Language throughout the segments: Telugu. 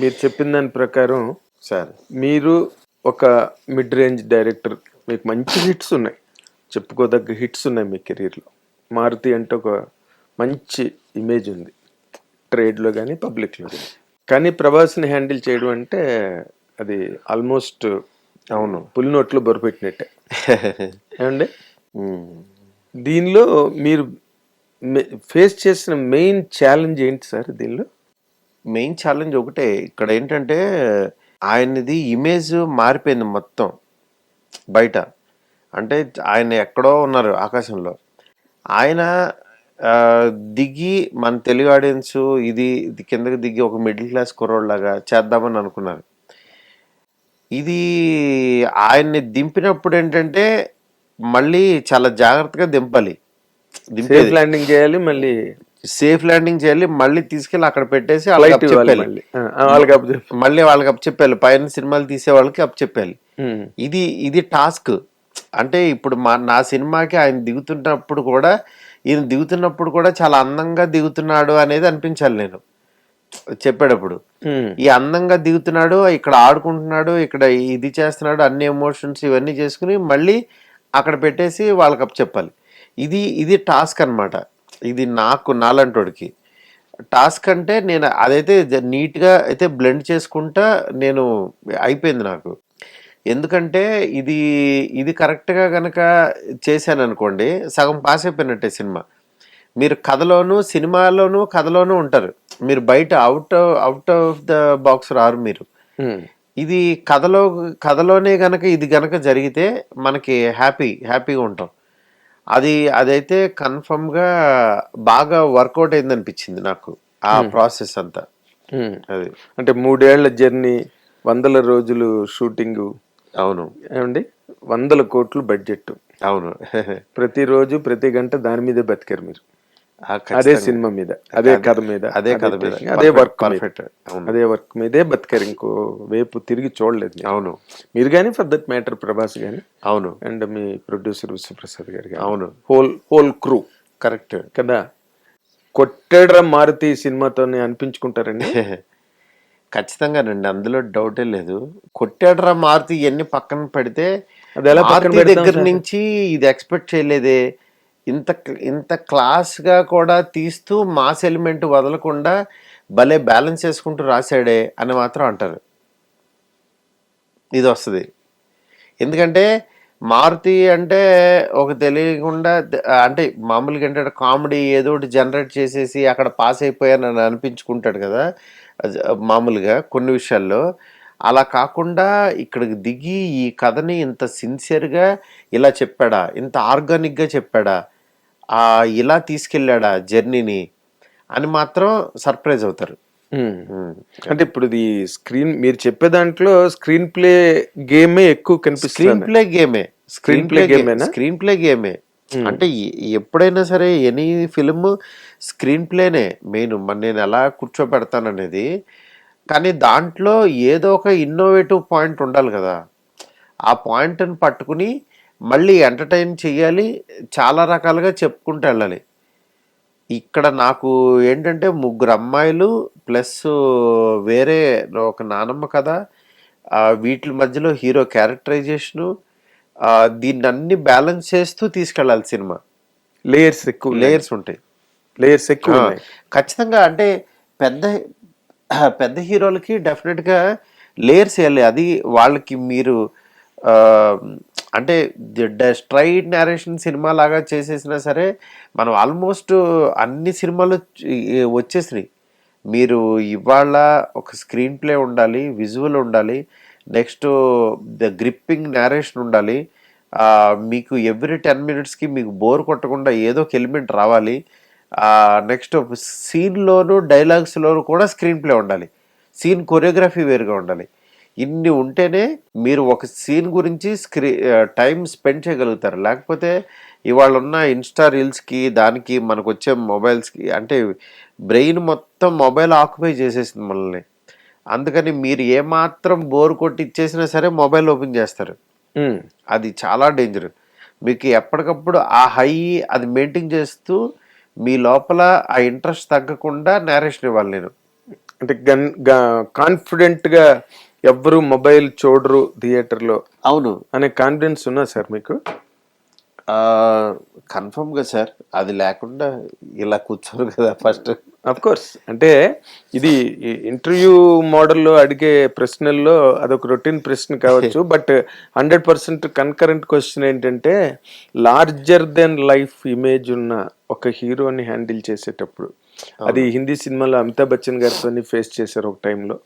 మీరు చెప్పిన దాని ప్రకారం సార్. మీరు ఒక మిడ్ రేంజ్ డైరెక్టర్ మీకు మంచి హిట్స్ ఉన్నాయి. చెప్పుకోదగ్గ హిట్స్ ఉన్నాయి మీ కెరీర్లో మారుతి అంటే ఒక మంచి ఇమేజ్ ఉంది. ట్రేడ్లో కానీ పబ్లిక్లో కానీ కానీ ప్రభాస్ని హ్యాండిల్ చేయడం అంటే అది ఆల్మోస్ట్ అవును పులి నోట్లో బొరపెట్టినట్టే ఏమండి. దీనిలో మీరు ఫేస్ చేసిన మెయిన్ ఛాలెంజ్ ఏంటి సార్ దీనిలో? మెయిన్ ఛాలెంజ్ ఒకటే. ఇక్కడ ఏంటంటే ఆయనది ఇమేజ్ మారిపోయింది మొత్తం బయట. అంటే ఆయన ఎక్కడో ఉన్నారు ఆకాశంలో. ఆయన దిగి మన తెలుగు ఆడియన్స్ ఇది కిందకి దిగి ఒక మిడిల్ క్లాస్ కుర్రోడ్లాగా చేద్దామని అనుకున్నారు. ఇది ఆయన్ని దింపినప్పుడు ఏంటంటే మళ్ళీ చాలా జాగ్రత్తగా దింపాలి. ల్యాండింగ్ చేయాలి మళ్ళీ సేఫ్ ల్యాండింగ్ చేయాలి మళ్ళీ తీసుకెళ్ళి అక్కడ పెట్టేసి వాళ్ళకి అప్పచెప్పాలి. మళ్ళీ. వాళ్ళకి అప్ చెప్పాలి పైన సినిమాలు తీసే వాళ్ళకి అప్ చెప్పాలి ఉమ్, ఇది ఇది టాస్క్. అంటే ఇప్పుడు మా నా సినిమాకి ఆయన దిగుతున్నప్పుడు కూడా ఈయన దిగుతున్నప్పుడు కూడా చాలా అందంగా దిగుతున్నాడు అనేది అనిపించాలి నేను. చెప్పేటప్పుడు. ఉమ్, ఈ అందంగా దిగుతున్నాడు ఇక్కడ ఆడుకుంటున్నాడు ఇక్కడ ఇది చేస్తున్నాడు అన్ని ఎమోషన్స్ ఇవన్నీ చేసుకుని మళ్ళీ అక్కడ పెట్టేసి వాళ్ళకి అప్ చెప్పాలి. ఇది ఇది టాస్క్ అన్నమాట. ఇది నాకు నాలంటోడికి. టాస్క్ అంటే నేను అదైతే నీట్గా అయితే బ్లెండ్ చేసుకుంటా నేను అయిపోయింది నాకు. ఎందుకంటే ఇది ఇది కరెక్ట్గా కనుక చేశాను అనుకోండి సగం పాస్ అయిపోయినట్టే సినిమా. మీరు కథలోను సినిమాలోను కథలోనూ ఉంటారు. మీరు బయట out out of the box రారు మీరు. ఇది కథలో కథలోనే గనక ఇది గనక జరిగితే మనకి హ్యాపీ హ్యాపీగా ఉంటాం. అది అదైతే కన్ఫర్మ్గా బాగా వర్కౌట్ అయింది అనిపించింది నాకు ఆ ప్రాసెస్ అంతా. అది. అంటే మూడేళ్ళ జర్నీ వందల రోజులు షూటింగ్. అవును. ఏమండి? వందల కోట్లు బడ్జెట్ అవును. ప్రతిరోజు ప్రతి గంట దాని మీదే బతికారు మీరు. అదే ఖచ్చితంగా. సినిమా మీద అదే కథ మీద అదే కథ మీద. అదే వర్క్. అవును. అదే వర్క్ మీదే బతికారు ఇంకో వైపు తిరిగి చూడలేదు. అవును మీరు కానీ ఫర్ దట్ మ్యాటర్ ప్రభాస్ కానీ అవును అండ్ మీ ప్రొడ్యూసర్ విశ్వప్రసాద్ గారు అవును హోల్ హోల్ క్రూ కరెక్ట్ కదా కొట్టేడ్రా మారుతి సినిమాతోనే అనిపించుకుంటారండి ఖచ్చితంగానండి అందులో డౌటే లేదు కొట్టాడరా మారుతి ఇవన్నీ పక్కన పెడితే అది ఎలా దగ్గర? నుంచి ఇది ఎక్స్పెక్ట్ చేయలేదే ఇంత ఇంత క్లాస్గా కూడా తీస్తూ మాస్ ఎలిమెంట్ వదలకుండా భలే బ్యాలెన్స్ చేసుకుంటూ రాశాడే అని మాత్రం అంటారు. ఇది వస్తుంది. ఎందుకంటే మారుతి అంటే ఒక తెలియకుండా అంటే మామూలుగా అంటే కామెడీ ఏదో ఒకటి జనరేట్ చేసేసి అక్కడ పాస్ అయిపోయానని అనిపించుకుంటాడు కదా అది మామూలుగా కొన్ని విషయాల్లో. అలా కాకుండా ఇక్కడికి దిగి ఈ కథని ఇంత సిన్సియర్గా ఇలా చెప్పాడా ఇంత ఆర్గానిక్గా చెప్పాడా ఇలా తీసుకెళ్ళాడా జర్నీని అని మాత్రం సర్ప్రైజ్ అవుతారు. అంటే ఇప్పుడు ఇది స్క్రీన్ మీరు చెప్పే దాంట్లో స్క్రీన్ ప్లే గేమే ఎక్కువ స్క్రీన్ కనిపిస్తుంది play గేమే. Screen play game? Screen play గేమే. అంటే ఎప్పుడైనా సరే ఎనీ ఫిల్మ్ స్క్రీన్ ప్లేనే. మెయిన్ నేను ఎలా కూర్చోబెడతాననేది. కానీ దాంట్లో ఏదో ఒక ఇన్నోవేటివ్ పాయింట్ ఉండాలి కదా. ఆ పాయింట్ని పట్టుకుని మళ్ళీ ఎంటర్టైన్ చేయాలి చాలా రకాలుగా చెప్పుకుంటూ వెళ్ళాలి. ఇక్కడ నాకు ఏంటంటే ముగ్గురు అమ్మాయిలు ప్లస్ వేరే ఒక నానమ్మ కథ వీటి మధ్యలో హీరో క్యారెక్టరైజేషను దీన్ని అన్ని బ్యాలెన్స్ చేస్తూ తీసుకెళ్ళాలి సినిమా. లేయర్స్ ఎక్కువ లేయర్స్ ఉంటాయి. లేయర్స్ ఎక్కువ. ఖచ్చితంగా అంటే పెద్ద పెద్ద హీరోలకి డెఫినెట్గా లేయర్స్ వేయాలి. అది వాళ్ళకి మీరు అంటే స్ట్రైట్ నేరేషన్ సినిమా లాగా చేసేసినా సరే మనం ఆల్మోస్ట్ అన్ని సినిమాలు వచ్చేసినాయి. మీరు ఇవాళ ఒక స్క్రీన్ ప్లే ఉండాలి విజువల్ ఉండాలి నెక్స్ట్ ద గ్రిప్పింగ్ నేరేషన్ ఉండాలి మీకు ఎవ్రీ టెన్ మినిట్స్కి మీకు బోర్ కొట్టకుండా ఏదో ఒక ఎలిమెంట్ రావాలి నెక్స్ట్ సీన్లోను డైలాగ్స్లోను కూడా స్క్రీన్ ప్లే ఉండాలి. సీన్ కొరియోగ్రఫీ వేరుగా ఉండాలి. ఇన్ని ఉంటేనే మీరు ఒక సీన్ గురించి స్క్రీ టైం స్పెండ్ చేయగలుగుతారు. లేకపోతే ఇవాళ ఉన్న ఇన్స్టా రీల్స్కి దానికి మనకు వచ్చే మొబైల్స్కి అంటే బ్రెయిన్ మొత్తం మొబైల్ ఆక్యుపై చేసేసింది మనల్ని. అందుకని మీరు ఏమాత్రం బోర్ కొట్టి ఇచ్చేసినా సరే మొబైల్ ఓపెన్ చేస్తారు. అది చాలా డేంజర్. మీకు ఎప్పటికప్పుడు ఆ హై అది మెయింటైన్ చేస్తూ మీ లోపల ఆ ఇంట్రెస్ట్ తగ్గకుండా నేరేషన్ ఇవ్వాలి నేను. అంటే గన్ కాన్ఫిడెంట్గా ఎవ్వరు మొబైల్ చూడరు థియేటర్లో అవును. అనే కాన్ఫిడెన్స్ ఉన్నా సార్ మీకు? కన్ఫర్మ్గా సార్. అది లేకుండా ఇలా కూర్చోరు కదా ఫస్ట్. అఫ్ కోర్స్ అంటే ఇది ఇంటర్వ్యూ మోడల్లో అడిగే ప్రశ్నల్లో అదొక రొటీన్ ప్రశ్న కావచ్చు. But hundred percent concurrent question ఏంటంటే లార్జర్ దెన్ లైఫ్ ఇమేజ్ ఉన్న ఒక హీరోని హ్యాండిల్ చేసేటప్పుడు. అది హిందీ సినిమాలో అమితాబ్ బచ్చన్ గారితో ఫేస్ చేశారు ఒక టైంలో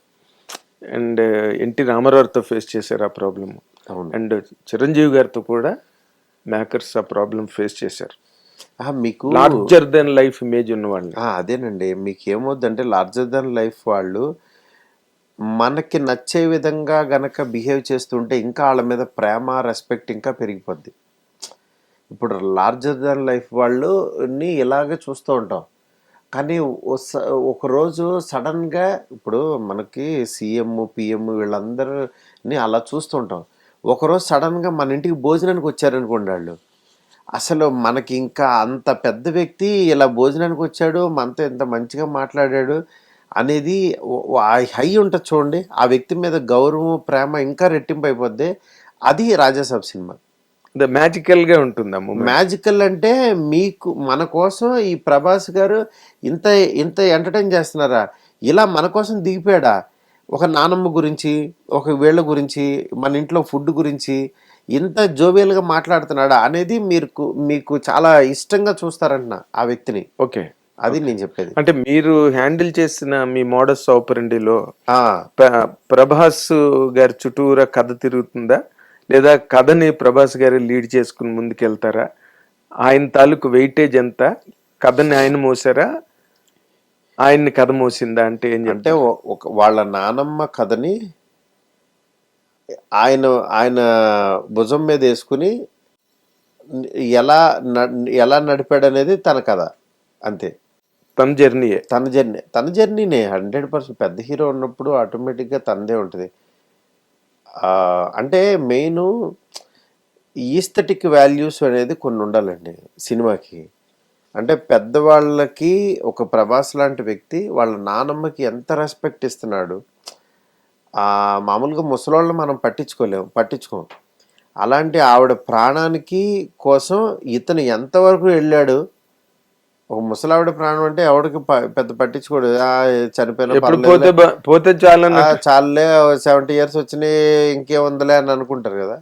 అండ్ ఎన్టీ రామారావుతో ఫేస్ చేశారు ఆ ప్రాబ్లమ్. అండ్ చిరంజీవి గారితో కూడా మేకర్స్ ఆ ప్రాబ్లం ఫేస్ చేశారు. మీకు లార్జర్ దెన్ లైఫ్ ఇమేజ్ ఉన్న వాళ్ళని ఆ, అదేనండి. మీకు ఏమవుద్దంటే లార్జర్ దన్ లైఫ్ వాళ్ళు మనకి నచ్చే విధంగా గనక బిహేవ్ చేస్తుంటే ఇంకా వాళ్ళ మీద ప్రేమ రెస్పెక్ట్ ఇంకా పెరిగిపోద్ది. ఇప్పుడు లార్జర్ దన్ లైఫ్ వాళ్ళని ఇలాగే చూస్తూ ఉంటాం. కానీ ఒకరోజు సడన్గా ఇప్పుడు మనకి సీఎం పిఎం వీళ్ళందరినీ అలా చూస్తుంటాం. ఒకరోజు సడన్గా మన ఇంటికి భోజనానికి వచ్చారనుకోండి వాళ్ళు. అసలు మనకి ఇంకా అంత పెద్ద వ్యక్తి ఇలా భోజనానికి వచ్చాడు మనతో ఇంత మంచిగా మాట్లాడాడు అనేది హై ఉంటుంది చూడండి. ఆ వ్యక్తి మీద గౌరవం ప్రేమ ఇంకా రెట్టింపు అయిపోద్ది. అది రాజాసాబ్ సినిమా. మ్యాజికల్గా ఉంటుంది మ్యాజికల్ అంటే మీకు మన కోసం ఈ ప్రభాస్ గారు ఇంత ఇంత ఎంటర్టైన్ చేస్తున్నారా? ఇలా మన కోసం దిగిపోయాడా? ఒక నానమ్మ గురించి ఒక వీళ్ళ గురించి మన ఇంట్లో ఫుడ్ గురించి ఇంత జోవియల్గా మాట్లాడుతున్నాడా అనేది మీరు మీకు చాలా ఇష్టంగా చూస్తారంటున్నా ఆ వ్యక్తిని. ఓకే అది నేను చెప్పేది. అంటే మీరు హ్యాండిల్ చేసిన మీ మోడస్ ఆపరెండిలో ఆ, ప్రభాస్ గారి చుట్టూరా కథ తిరుగుతుందా? లేదా కథని ప్రభాస్ గారి లీడ్ చేసుకుని ముందుకెళ్తారా? ఆయన తాలూకు వెయిటేజ్ ఎంత? కథని ఆయన మోసారా? ఆయన్ని కథ మోసిందా అంటే ఏం అంటే ఒక వాళ్ళ నానమ్మ కథని ఆయన ఆయన భుజం మీద వేసుకుని ఎలా న- ఎలా నడిపాడు అనేది తన కథ అంతే. తన జర్నీయే. తన జర్నీ తన జర్నీనే హండ్రెడ్ పర్సెంట్. పెద్ద హీరో ఉన్నప్పుడు ఆటోమేటిక్గా తనదే ఉంటుంది. అంటే మెయిన్ ఈస్థెటిక్ వాల్యూస్ అనేది కొన్ని ఉండాలండి సినిమాకి. అంటే పెద్దవాళ్ళకి ఒక ప్రభాస్ లాంటి వ్యక్తి వాళ్ళ నానమ్మకి ఎంత రెస్పెక్ట్ ఇస్తున్నాడు. మామూలుగా ముసలోళ్ళని మనం పట్టించుకోలేము పట్టించుకోం. అలాంటి ఆవిడ ప్రాణానికి కోసం ఇతను ఎంతవరకు వెళ్ళాడు ఒక ముసలావిడ ప్రాణం అంటే ఎవడికి ప- పెద్ద పట్టించుకోడు. ఆ, చనిపోయినా. పోతే ఆ, చాలులే సెవెంటీ ఇయర్స్ వచ్చినాయి ఇంకేముందిలే అని అనుకుంటారు కదా.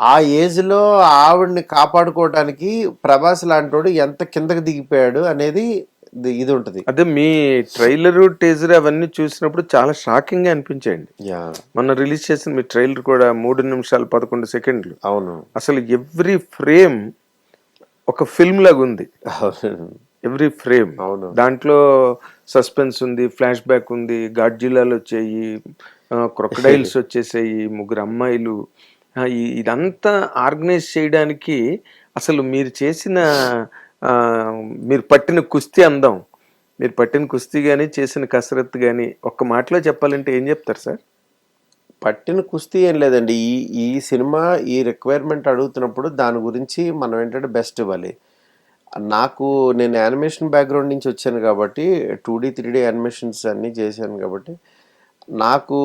ఆ ఏజ్లో ఆవిడ్ని కాపాడుకోవడానికి ప్రభాస్ లాంటోడు ఎంత కిందకి దిగిపోయాడు అనేది ఇది- ఉంటుంది. అదే మీ ట్రైలర్ టేజర్ అవన్నీ చూసినప్పుడు చాలా షాకింగ్గా అనిపించాయండి మొన్న రిలీజ్ చేసిన మీ ట్రైలర్ కూడా మూడు నిమిషాలు పదకొండు సెకండ్లు. అవును. అసలు ఎవ్రీ ఫ్రేమ్ ఒక ఫిల్మ్ లాగా ఉంది ఎవ్రీ ఫ్రేమ్. అవును. దాంట్లో సస్పెన్స్ ఉంది ఫ్లాష్ బ్యాక్ ఉంది గాడ్జిలాలు వచ్చాయి క్రొకడైల్స్ వచ్చేసాయి ముగ్గురు అమ్మాయిలు. ఇదంతా ఆర్గనైజ్ చేయడానికి అసలు మీరు చేసిన మీరు పట్టిన కుస్తీ అందం. మీరు పట్టిన కుస్తీ కానీ చేసిన కసరత్తు కానీ ఒక్క మాటలో చెప్పాలంటే ఏం చెప్తారు సార్? పట్టిన కుస్తీ ఏం లేదండి. ఈ ఈ సినిమా ఈ రిక్వైర్మెంట్ అడుగుతున్నప్పుడు దాని గురించి మనం ఏంటంటే బెస్ట్ ఇవ్వాలి. నాకు నేను యానిమేషన్ బ్యాక్గ్రౌండ్ నుంచి వచ్చాను కాబట్టి two D three D animations అన్నీ చేశాను కాబట్టి నాకు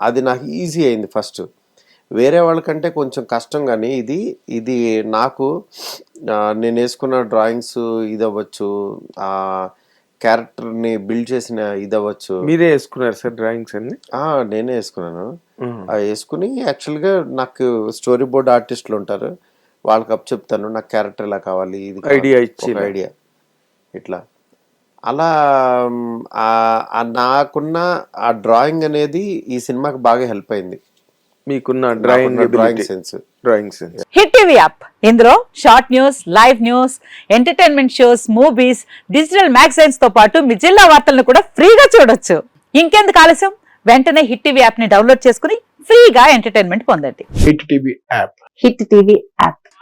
అది నాకు ఈజీ అయింది ఫస్ట్ వేరే వాళ్ళకంటే కొంచెం కష్టం కానీ ఇది ఇది నాకు నేను వేసుకున్న డ్రాయింగ్స్ ఇది అవ్వచ్చు ఆ క్యారెక్టర్ని బిల్డ్ చేసిన ఇది అవ్వచ్చు. మీరే వేసుకున్నారు సార్ డ్రాయింగ్స్ అన్ని? నేనే వేసుకున్నాను. వేసుకుని యాక్చువల్గా నాకు స్టోరీ బోర్డ్ ఆర్టిస్టులు ఉంటారు. వాళ్ళకి అప్ చెప్తాను నాకు క్యారెక్టర్ ఇలా కావాలి ఇది Idea ఇచ్చి. ఐడియా. ఇట్లా. అలా నాకున్న ఆ డ్రాయింగ్ అనేది ఈ సినిమాకి బాగా హెల్ప్ అయింది. మీకున్న drawing drawing sense. Drawing sense. Hit TV app. ఇందులో short news live news entertainment shows movies digital మ్యాగజైన్స్తో పాటు మీ జిల్లా వార్తలను కూడా ఫ్రీగా చూడొచ్చు. ఇంకెందుకు ఆలస్యం? వెంటనే హిట్ టీవీ యాప్ని డౌన్లోడ్ చేసుకుని ఫ్రీగా ఎంటర్టైన్మెంట్ పొందండి. Hit TV app. Hit TV app.